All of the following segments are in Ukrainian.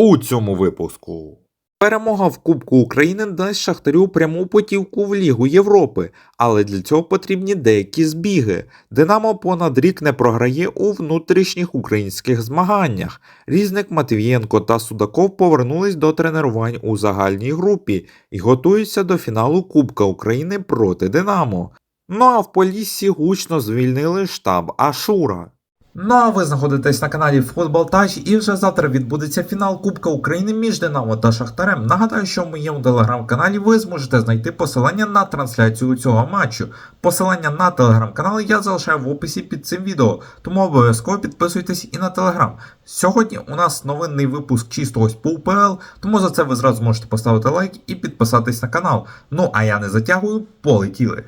у цьому випуску. Перемога в Кубку України дасть Шахтарю пряму путівку в Лігу Європи, але для цього потрібні деякі збіги. Динамо понад рік не програє у внутрішніх українських змаганнях. Різник Матвієнко та Судаков повернулись до тренувань у загальній групі і готуються до фіналу Кубка України проти Динамо. Ну а в Поліссі гучно звільнили штаб Ашура. Ну а ви знаходитесь на каналі Футбол Тач і вже завтра відбудеться фінал Кубка України між Динамо та Шахтарем. Нагадаю, що в моєму телеграм-каналі ви зможете знайти посилання на трансляцію цього матчу. Посилання на телеграм-канал я залишаю в описі під цим відео, тому обов'язково підписуйтесь і на телеграм. Сьогодні у нас новинний випуск чисто ось по УПЛ, тому за це ви зразу можете поставити лайк і підписатись на канал. Ну а я не затягую, полетіли.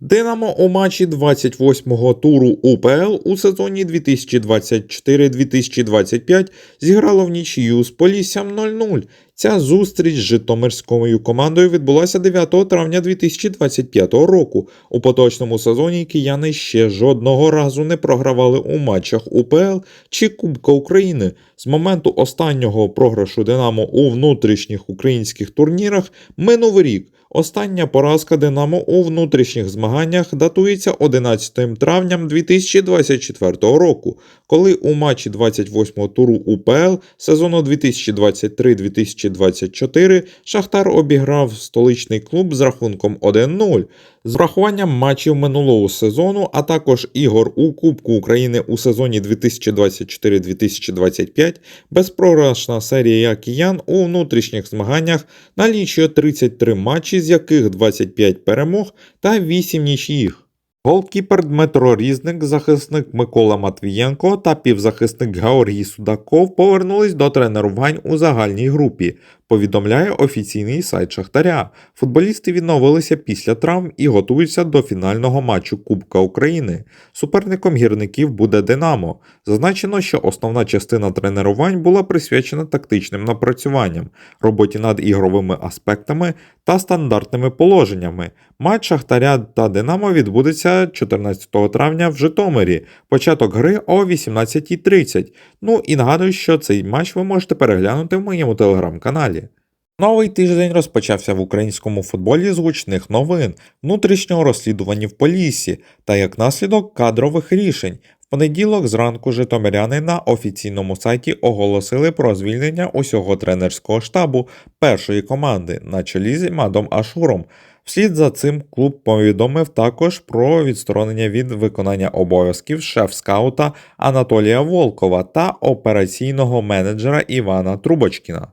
Динамо у матчі 28-го туру УПЛ у сезоні 2024-2025 зіграло в нічию з Поліссям 0-0. Ця зустріч з Житомирською командою відбулася 9 травня 2025 року. У поточному сезоні кияни ще жодного разу не програвали у матчах УПЛ чи Кубка України. З моменту останнього програшу Динамо у внутрішніх українських турнірах минув рік. Остання поразка Динамо у внутрішніх змаганнях датується 11 травням 2024 року, коли у матчі 28-го туру УПЛ сезону 2023-2024 Шахтар обіграв столичний клуб з рахунком 1-0. З врахуванням матчів минулого сезону, а також ігор у Кубку України у сезоні 2024-2025, безпрограшна серія киян у внутрішніх змаганнях налічує 33 матчі, з яких 25 перемог та 8 нічиїх. Голкіпер Дмитро Різник, захисник Микола Матвієнко та півзахисник Георгій Судаков повернулись до тренувань у загальній групі. Повідомляє офіційний сайт Шахтаря. Футболісти відновилися після травм і готуються до фінального матчу Кубка України. Суперником гірників буде Динамо. Зазначено, що основна частина тренувань була присвячена тактичним напрацюванням, роботі над ігровими аспектами та стандартними положеннями. Матч Шахтаря та Динамо відбудеться 14 травня в Житомирі. Початок гри о 18.30. Ну і нагадую, що цей матч ви можете переглянути в моєму телеграм-каналі. Новий тиждень розпочався в українському футболі з гучних новин, внутрішнього розслідування в Поліссі та як наслідок кадрових рішень. В понеділок зранку житомиряни на офіційному сайті оголосили про звільнення усього тренерського штабу першої команди на чолі з Мадом Ашуром. Вслід за цим клуб повідомив також про відсторонення від виконання обов'язків шеф-скаута Анатолія Волкова та операційного менеджера Івана Трубочкіна.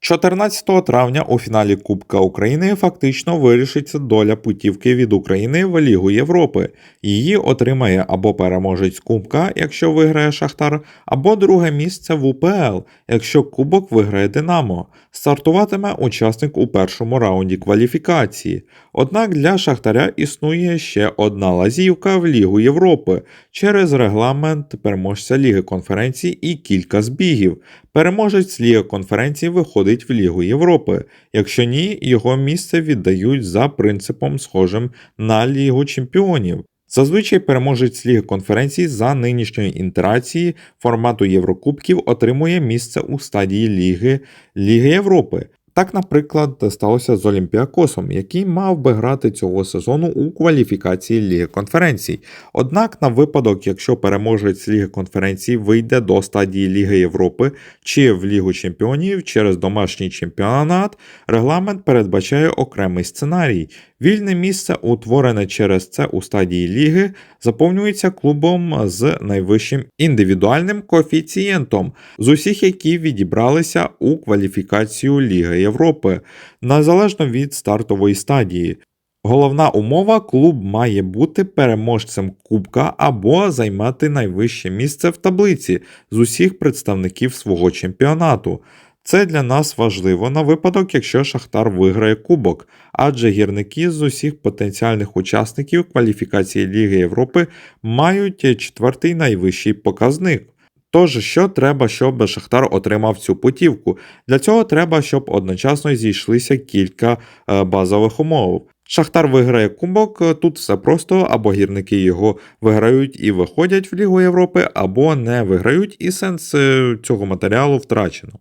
14 травня у фіналі Кубка України фактично вирішиться доля путівки від України в Лігу Європи. Її отримає або переможець Кубка, якщо виграє Шахтар, або друге місце в УПЛ, якщо Кубок виграє Динамо. Стартуватиме учасник у першому раунді кваліфікації. Однак для Шахтаря існує ще одна лазівка в Лігу Європи через регламент переможця Ліги конференцій і кілька збігів. Переможець Ліги конференції виходить в Лігу Європи. Якщо ні, його місце віддають за принципом, схожим на Лігу Чемпіонів. Зазвичай переможець Ліги конференції за нинішньої інтерації формату Єврокубків отримує місце у стадії Ліги Ліги Європи. Так, наприклад, сталося з Олімпіакосом, який мав би грати цього сезону у кваліфікації Ліги конференцій. Однак, на випадок, якщо переможець Ліги конференцій вийде до стадії Ліги Європи чи в Лігу Чемпіонів через домашній чемпіонат, регламент передбачає окремий сценарій. Вільне місце, утворене через це у стадії ліги, заповнюється клубом з найвищим індивідуальним коефіцієнтом з усіх, які відібралися у кваліфікацію Ліги Європи, незалежно від стартової стадії. Головна умова клуб має бути переможцем Кубка або займати найвище місце в таблиці з усіх представників свого чемпіонату. Це для нас важливо на випадок, якщо Шахтар виграє кубок, адже гірники з усіх потенціальних учасників кваліфікації Ліги Європи мають четвертий найвищий показник. Тож, що треба, щоб Шахтар отримав цю путівку? Для цього треба, щоб одночасно зійшлися кілька е, базових умов. Шахтар виграє кубок, тут все просто, або гірники його виграють і виходять в Лігу Європи, або не виграють, і сенс е, цього матеріалу втрачено.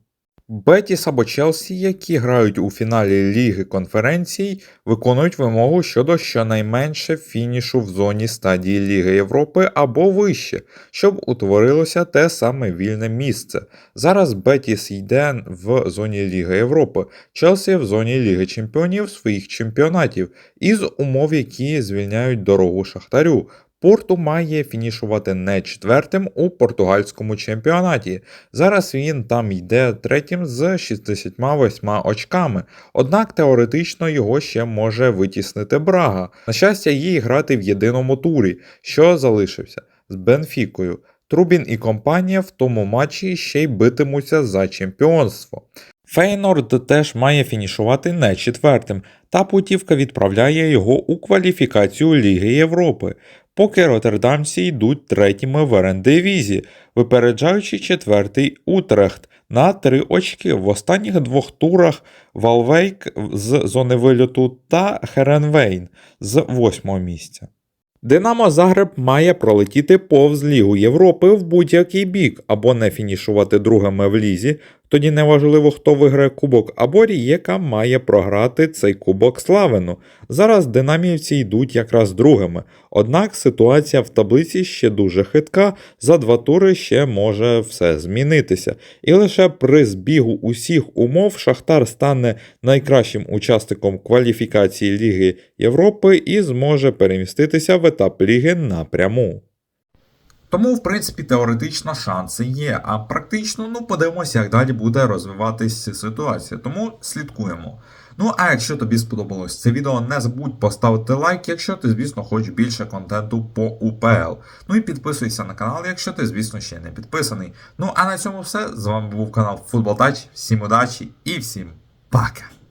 Бетіс або Челсі, які грають у фіналі Ліги конференцій, виконують вимогу щодо щонайменше фінішу в зоні стадії Ліги Європи або вище, щоб утворилося те саме вільне місце. Зараз Бетіс йде в зоні Ліги Європи, Челсі в зоні Ліги Чемпіонів своїх чемпіонатів, із умов, які звільняють дорогу Шахтарю. Порту має фінішувати не четвертим у португальському чемпіонаті. Зараз він там йде третім з 68 очками. Однак теоретично його ще може витіснити Брага. На щастя, їй грати в єдиному турі, що залишився з Бенфікою. Трубін і компанія в тому матчі ще й битимуться за чемпіонство. Фейнорд теж має фінішувати не четвертим, та путівка відправляє його у кваліфікацію Ліги Європи, поки роттердамці йдуть третіми в РН-дивізі, випереджаючи четвертий Утрехт на три очки в останніх двох турах Валвейк з зони вильоту та Херенвейн з восьмого місця. Динамо Загреб має пролетіти повз Лігу Європи в будь-який бік або не фінішувати другими в лізі, тоді неважливо, хто виграє кубок, або Рієка має програти цей кубок Славену. Зараз динамівці йдуть якраз другими. Однак ситуація в таблиці ще дуже хитка, за два тури ще може все змінитися. І лише при збігу усіх умов Шахтар стане найкращим учасником кваліфікації Ліги Європи і зможе переміститися в етап ліги напряму. Тому, в принципі, теоретично шанси є, а практично, ну, подивимося, як далі буде розвиватися ситуація. Тому слідкуємо. Ну, а якщо тобі сподобалось це відео, не забудь поставити лайк, якщо ти, звісно, хочеш більше контенту по УПЛ. Ну і підписуйся на канал, якщо ти, звісно, ще не підписаний. Ну а на цьому все. З вами був канал Футбол. Всім удачі і всім пока!